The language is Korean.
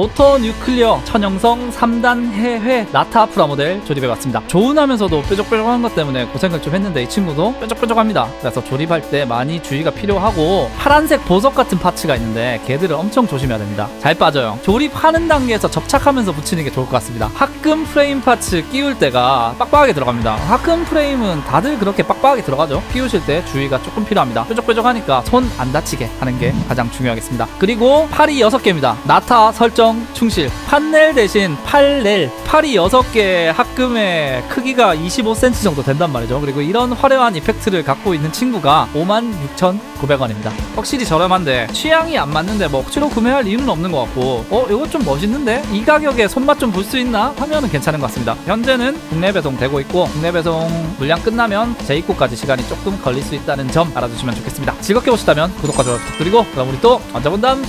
모터 뉴클리어 천영성 3단 해회 나타 프라모델 조립해봤습니다. 조운하면서도 뾰족뾰족한 것 때문에 고생을 좀 했는데 이 친구도 뾰족뾰족합니다. 그래서 조립할 때 많이 주의가 필요하고 파란색 보석 같은 파츠가 있는데 걔들을 엄청 조심해야 됩니다. 잘 빠져요. 조립하는 단계에서 접착하면서 붙이는 게 좋을 것 같습니다. 합금 프레임 파츠 끼울 때가 빡빡하게 들어갑니다. 합금 프레임은 다들 그렇게 빡빡하게 들어가죠. 끼우실 때 주의가 조금 필요합니다. 뾰족뾰족하니까 손 안 다치게 하는 게 가장 중요하겠습니다. 그리고 팔이 6개입니다. 나타 설정 충실. 판넬 대신 팔넬. 팔이 6개 합금의 크기가 25cm 정도 된단 말이죠. 그리고 이런 화려한 이펙트를 갖고 있는 친구가 56,900원입니다. 확실히 저렴한데 취향이 안 맞는데 뭐 억지로 구매할 이유는 없는 것 같고 어 이거 좀 멋있는데 이 가격에 손맛 좀 볼 수 있나 하면은 괜찮은 것 같습니다. 현재는 국내 배송 되고 있고 국내 배송 물량 끝나면 재입고까지 시간이 조금 걸릴 수 있다는 점 알아두시면 좋겠습니다. 즐겁게 보셨다면 구독과 좋아요 부탁드리고 그럼 우리 또 언제 본담